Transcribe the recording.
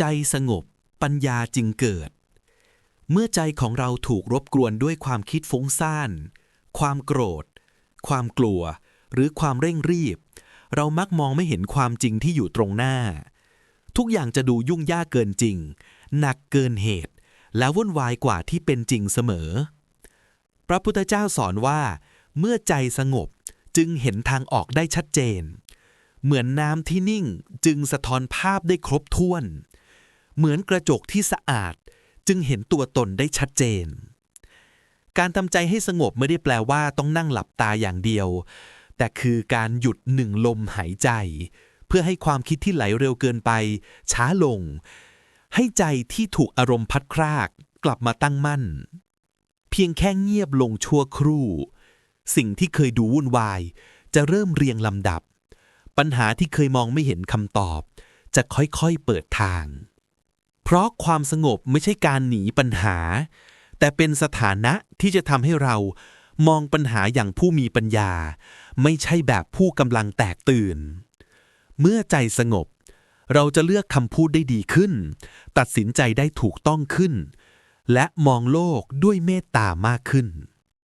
ใจสงบ ปัญญาจึงเกิด เมื่อใจของเราถูกรบกวนด้วยความคิดฟุ้งซ่าน ความโกรธ ความกลัว หรือความเร่งรีบ เรามักมองไม่เห็นความจริงที่อยู่ตรงหน้า ทุกอย่างจะดูยุ่งยากเกินจริง หนักเกินเหตุ และวุ่นวายกว่าที่เป็นจริงเสมอ พระพุทธเจ้าสอนว่า เมื่อใจสงบจึงเห็นทางออกได้ชัดเจน เหมือนน้ำที่นิ่งจึงสะท้อนภาพได้ครบถ้วน เหมือนกระจกที่สะอาด จึงเห็นตัวตนได้ชัดเจน การทำใจให้สงบไม่ได้แปลว่าต้องนั่งหลับตาอย่างเดียว แต่คือการหยุดหนึ่งลมหายใจ เพื่อให้ความคิดที่ไหลเร็วเกินไป ช้าลง ให้ใจที่ถูกอารมณ์พัดคราก กลับมาตั้งมั่น เพียงแค่เงียบลงชั่วครู่ สิ่งที่เคยดูวุ่นวาย จะเริ่มเรียงลำดับ ปัญหาที่เคยมองไม่เห็นคำตอบจะค่อยๆ เปิดทาง เพราะความสงบไม่ใช่การหนีปัญหา แต่เป็นสถานะที่จะทำให้เรามองปัญหาอย่างผู้มีปัญญา ไม่ใช่แบบผู้กำลังแตกตื่น เมื่อใจสงบ เราจะเลือกคำพูดได้ดีขึ้น ตัดสินใจได้ถูกต้องขึ้น และมองโลกด้วยเมตตามากขึ้น